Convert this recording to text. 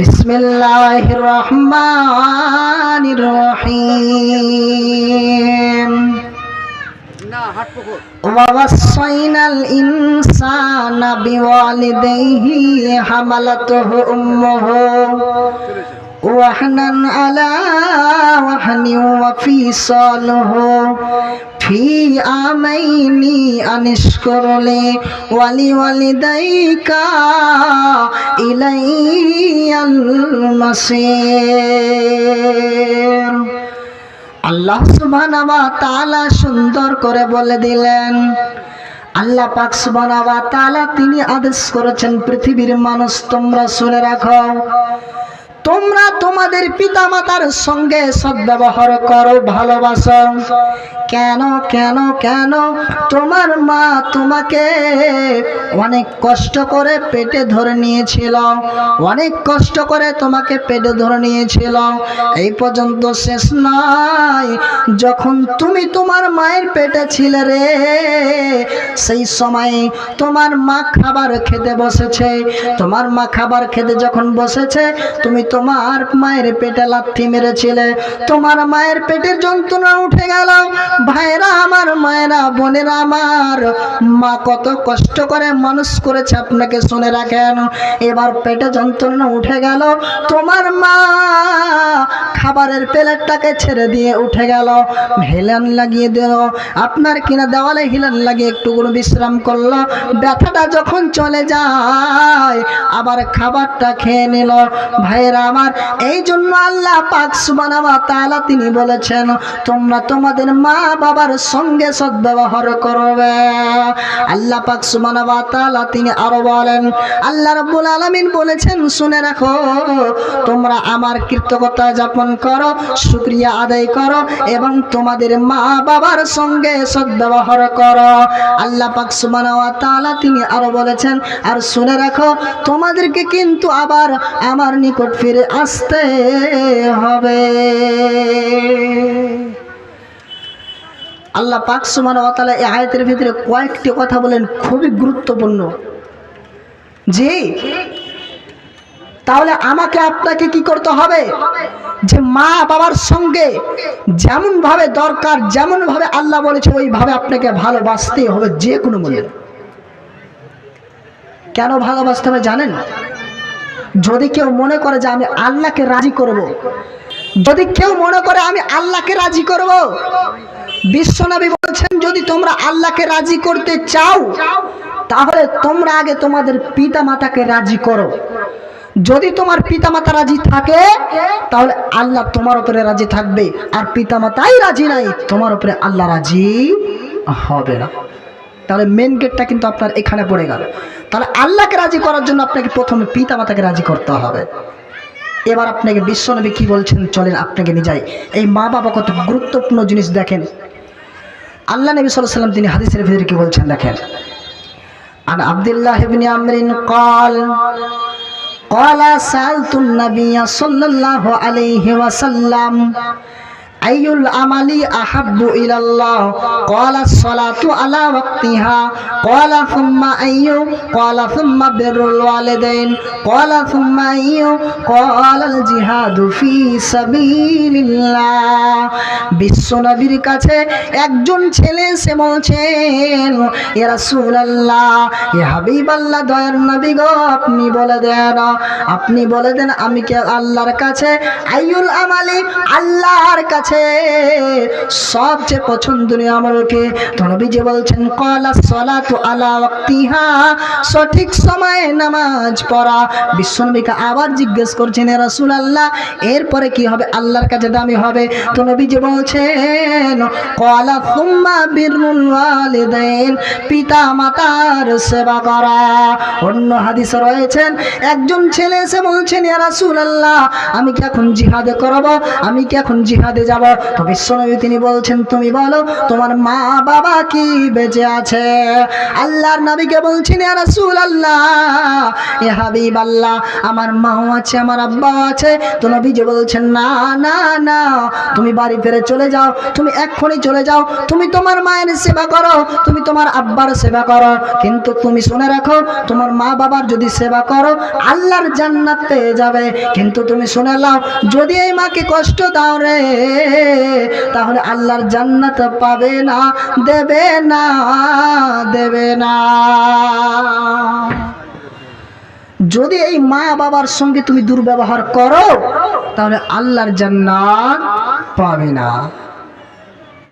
بسم الله الرحمن الرحيم ووصينا الإنسان بوالديه حملته أمه চলেছে وهنا على وهن وفصاله في عامين أن اشكر لي ولوالديك إلي المصير আল্লাহ সুবহানাহু ওয়া তাআলা সুন্দর করে বলে দিলেন আল্লাহ পাক সুবহানাহু ওয়া তাআলা তিনি আদেশ করেছেন পৃথিবীর মানুষ তোমরা শুনে রাখো তোমরা তোমাদের পিতামাতার সঙ্গে সদ্ব্যবহার করো, ভালোবাসো। কেন কেন কেন? তোমার মা তোমাকে অনেক কষ্ট করে পেটে ধরে নিয়েছিল। অনেক কষ্ট করে তোমাকে পেটে ধরে নিয়েছিল। এই পর্যন্ত শেষ নয় যখন তুমি তোমার মায়ের পেটে ছিলে রে, সেই সময় তোমার মা খাবার খেতে বসেছে। তোমার মা খাবার খেতে যখন বসেছে, তুমি তোমার মায়ের পেটে লাথি মেরেছিলে, তোমার মায়ের পেটের যন্ত্রণা উঠে গেল। ভাইরা আমার, মায়েরা, বোনেরা আমার, মা কত কষ্ট করে মানুষ করেছে আপনাকে শুনে রাখেন। এবার পেটে যন্ত্রণা উঠে গেল, তোমার মা খাবারের প্লেটটাকে ছেড়ে দিয়ে উঠে গেল। হেলান লাগিয়ে দিল, আপনার কিনা দেওয়ালে হিলান লাগিয়ে একটু করে বিশ্রাম করল। ব্যথাটা যখন চলে যায়, আবার খাবারটা খেয়ে নিল। ভাইয়েরা আমার। এই জন্য আল্লাহ পাক সুবহানাহু ওয়া তাআলা তিনি বলেছেন, তোমরা তোমাদের মা বাবার সঙ্গে সদ্ব্যবহার করবে। আল্লাহ পাক সুবহানাহু ওয়া তাআলা তিনি আরও বলেন, আল্লাহ রাব্বুল আলামিন বলেছেন, শুনে রাখো, তোমরা আমার কৃতজ্ঞতা যাপন করো, শুকরিয়া আদায় করো এবং তোমাদের মা বাবার সঙ্গে সদ্ব্যবহার করো। আল্লাহ পাক সুবহানাহু ওয়া তাআলা তিনি আরও বলেছেন, আর শুনে রাখো, তোমাদেরকে কিন্তু আবার আমার নিকট ফিরে আসতে হবে। আল্লাহ পাক সুবহানাহু ওয়া তাআলা এই আয়াতের ভিতরে কয়েকটি কথা বলেন, খুবই গুরুত্বপূর্ণ। জি তাহলে আমাকে আপনাকে কি করতে হবে? যে মা বাবার সঙ্গে যেমন ভাবে দরকার যেমন ভাবে আল্লাহ বলেছে, ওইভাবে আপনাকে ভালোবাসতে হবে যে কোনো মূল্যে। কেন ভালোবাসতে হবে জানেন? যদি কেউ মনে করে যে আমি আল্লাহকে রাজি করব। যদি কেউ মনে করে আমি আল্লাহকে রাজি করব। বিশ্বনবী বলছেন, যদি তোমরা আল্লাহকে রাজি করতে চাও, তাহলে তোমরা আগে তোমাদের পিতা মাতাকে রাজি করো যদি তোমার পিতামাতা রাজি থাকে, তাহলে আল্লাহ তোমার উপরে রাজি থাকবে আর পিতামাতাই রাজি নাই, তোমার উপরে আল্লাহ রাজি হবে না তাহলে মেন গেটটা কিন্তু আপনার এখানে পড়ে গেল তাহলে আল্লাহকে রাজি করার জন্য আপনাকে প্রথমে পিতামাতাকে রাজি করতে হবে এবার আপনাকে বিশ্বনবী কি বলছেন চলেন আপনাকে নিয়ে যাই এই মা বাবা কত গুরুত্বপূর্ণ জিনিস দেখেন আল্লাহ নবী সাল্লাহ সাল্লাম তিনি হাদিসের ভিতরে কি বলছেন দেখেন عن عبد الله بن عمرو قال قال سألت النبي صلى الله عليه وسلم আইউল আমালি আহাব্বু ইলাল্লাহ। ক্বালা সলাতু আলা ওয়াক্তিহা। ক্বালা সুম্মা আইয়ু, ক্বালা সুম্মা বিররুল ওয়ালিদাইন। ক্বালা সুম্মা আইয়ু আল জিহাদু ফি সাবিলিল্লাহ। বিশ্বনবীর কাছে একজন ছেলে সে বলছেন, এ রাসূলুল্লাহ, এ হাবিবাল্লাহ, দয়ার নবী গো, আপনি বলে দেন, আপনি বলে দেন, আমি কি আল্লাহর কাছে আইউল আমালি, আল্লাহর কাছে সবচেয়ে পছন্দনীয় আমলকে তো নবীজি বলছেন, কলা সলাতু আলা ওয়াক্তিহা। সঠিক সময়ে নামাজ পড়া। বিশ্বনবীকে আবার জিজ্ঞেস করছেন, এ রাসূলুল্লাহ, এরপরে কি হবে? আল্লাহর কাছে দামি হবে? তো নবীজি বলছেন, কলা সুম্মা বিরুল ওয়ালিদাইন পিতা মাতার সেবা করা। অন্য হাদিস রয়েছেন, একজন ছেলে এসে বলছেন ইয়া রাসূলুল্লাহ, আমি কি এখন জিহাদে করব? আমি কি এখন জিহাদে যাব তো বিশ্বনবী তিনি বলছেন, তুমি বলো, তোমার মা বাবা কি বেঁচে আছে? আল্লাহর নবীকে বলছেন, ইয়া রাসূলুল্লাহ এ হাবিব আল্লাহ আমার মাও আছে, আমার আব্বাও আছে। তো নবীজি বলছেন, না না না, তুমি বাড়ি ফিরে চলে যাও, তুমি এক্ষুনি চলে যাও, তুমি তোমার মায়ের সেবা করো, তুমি তোমার আব্বার সেবা করো। কিন্তু তুমি শুনে রাখো, তোমার মা বাবার যদি সেবা করো, আল্লাহর জান্নাত পেয়ে যাবে। কিন্তু তুমি শুনে নাও, যদি এই মাকে কষ্ট দাও রে তাহলে আল্লাহর জান্নাত পাবে না, দেবে না দেবে না। যদি এই মা বাবার সঙ্গে তুমি দুর্ব্যবহার করো, তাহলে আল্লাহর জান্নাত পাবে না।